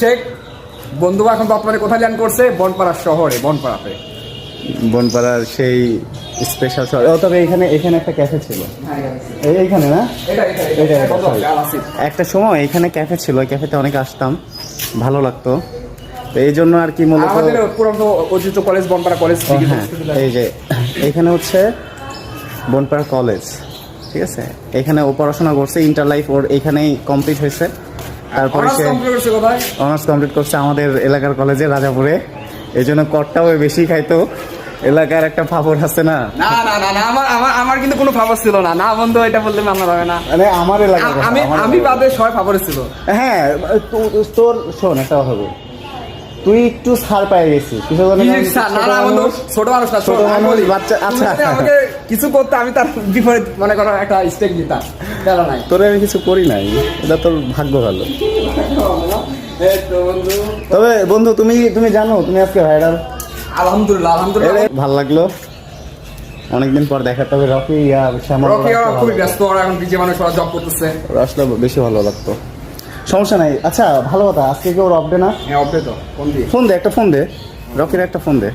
শেখ বন্ধু এখন বর্তমানে কোথায় ল্যান্ড করছে? বনপাড়া শহরে বনপাড়াতে। বনপাড়ার সেই স্পেশাল শহর। ও তবে এখানে এখানে একটা ক্যাফে ছিল। এইখানে না। একটা সময় এখানে ক্যাফে ছিল ক্যাফেতে অনেক আসতাম। ভালো লাগতো। তো এই জন্য আর কি মূলত পুরনো ঐতিহ্য কলেজ বনপাড়া কলেজ হ্যাঁ এই যে এখানে হচ্ছে বনপাড়া কলেজ ঠিক আছে? এখানে ও পড়াশোনা করছে ইন্টার লাইফ ওর এখানেই কমপ্লিট হয়েছে। তারপরে অনার্স সে কমপ্লিট করছে অনার্স কমপ্লিট করছে আমাদের এলাকার কলেজে রাজাপুরে। এই জন্য করটাও বেশি খাইতো। এলাকার একটা ফাফর আছে না? না না না না আমার আমার আমার কিন্তু কোনো ফাফর ছিল না। না বন্ধু এটা বললে মানা হবে না। মানে আমার এলাকার আমি আমি বাদে সবাই ফাফর ছিল। হ্যাঁ তোর শোন একটা কথা বল। তুই একটু ছাড় পাই গেছিস। কিছু ছোট মানুষ না ছোট মানুষ, বাচ্চা, আচ্ছা। আমাকে কিছু করতে আমি তার বিপরীত মনে করো একটা স্টেক দিতাম। কেন নাই? তোরে আমি কিছু করি নাই এটা তোর ভাগ্য ভালো। তবে বন্ধু তুমি তুমি জানো তুমি আজকে ভাইরাল আলহামদুলিল্লাহ আলহামদুলিল্লাহ। ভালো লাগল। অনেকদিন পর দেখা তবে রকি ইয়া শ্যামল। রকি খুবই ব্যস্ত ওরা এখন বিজে মানুষ ওরা জব করতেছে। ওরা আসলে বেশি ভালো লাগতো। সমস্যা নাই। আচ্ছা ভালো কথা। আজকে কেউ রফ দে না? হ্যাঁ দে তো। ফোন দিয়ে ফোন দে একটা ফোন দে। রকির একটা ফোন দে।